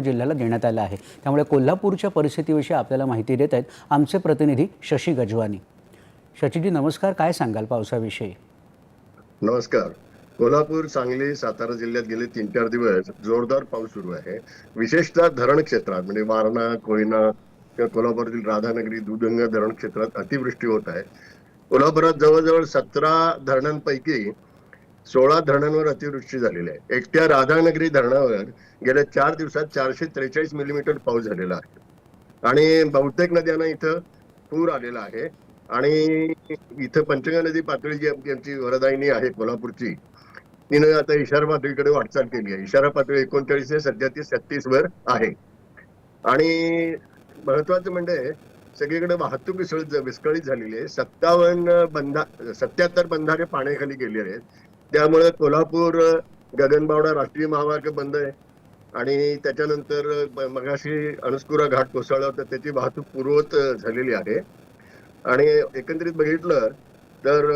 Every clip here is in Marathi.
जिल्ह्याला देण्यात आलं आहे. त्यामुळे कोल्हापूरच्या परिस्थितीविषयी आपल्याला माहिती देत आहेत आमचे प्रतिनिधी शशी गजवानी. शशीजी नमस्कार. काय सांगाल पावसाविषयी? नमस्कार. कोल्हापूर सांगली सातारा जिल्ह्यात गेले तीन चार दिवस जोरदार पाऊस सुरू आहे. विशेषतः धरण क्षेत्रात म्हणजे वारणा कोयना किंवा कोल्हापूरातील राधानगरी दुधगंगा धरण क्षेत्रात अतिवृष्टी होत आहे. कोल्हापुरात जवळजवळ सतरा धरणांपैकी सोळा धरणांवर अतिवृष्टी झालेली आहे. एकट्या राधानगरी धरणावर गेल्या चार दिवसात चारशे त्रेचाळीस मिलीमीटर पाऊस झालेला आहे. आणि बहुतेक नद्यांना इथं पूर आलेला आहे. आणि इथं पंचगंगा नदी पातळी जी आमची वरदायिनी आहे कोल्हापूरची तिनं आता इशारा पातळीकडे वाटचाल केली आहे. इशारा पातळी एकोणचाळीस आहे सध्या ती सत्तीस वर आहे. आणि महत्वाचं म्हणजे सगळीकडे वाहतूक विसळ विस्कळीत झालेली आहे. सत्तावन्न बंधा सत्याहत्तर बंधारे पाण्याखाली गेले आहेत. त्यामुळे कोल्हापूर गगनबावडा राष्ट्रीय महामार्ग बंद आहे. आणि त्याच्यानंतर मगाशी अणस्कुरा घाट कोसळला तर त्याची वाहतूक पूर्वत झालेली आहे. आणि एकंदरीत बघितलं तर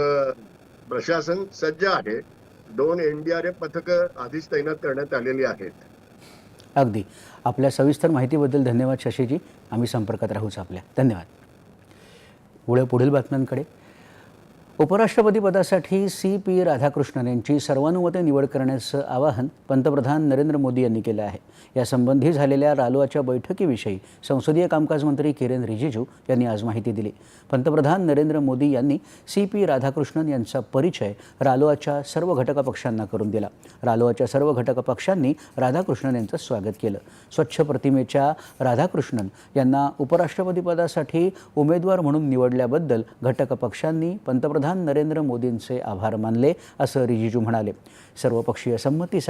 प्रशासन सज्ज आहे. दोन एनडीआरएफ पथकं आधीच तैनात करण्यात आलेली आहेत. अगदी. आपल्या सविस्तर माहितीबद्दल धन्यवाद शशीजी. आम्ही संपर्कात राहूच आपल्या. धन्यवाद. पुढे पुढील बातम्यांकडे उपराष्ट्रपती पदासाठी सी पी राधाकृष्णन यांची सर्वानुमते निवड करण्याचं आवाहन पंतप्रधान नरेंद्र मोदी यांनी केलं आहे. यासंबंधी झालेल्या रालोआच्या बैठकीविषयी संसदीय कामकाज मंत्री किरेन रिजिजू यांनी आज माहिती दिली. पंतप्रधान नरेंद्र मोदी यांनी सी पी राधाकृष्णन यांचा परिचय रालोआच्या सर्व घटक पक्षांना करून दिला. रालोआच्या सर्व घटक पक्षांनी राधाकृष्णन यांचं स्वागत केलं. स्वच्छ प्रतिमेच्या राधाकृष्णन यांना उपराष्ट्रपती पदासाठी उमेदवार म्हणून निवडल्याबद्दल घटक पक्षांनी पंतप्रधान नरेंद्र मोदींचे आभार मानले असं रिजिजू म्हणाले. सर्वपक्षीय संमतीसाठी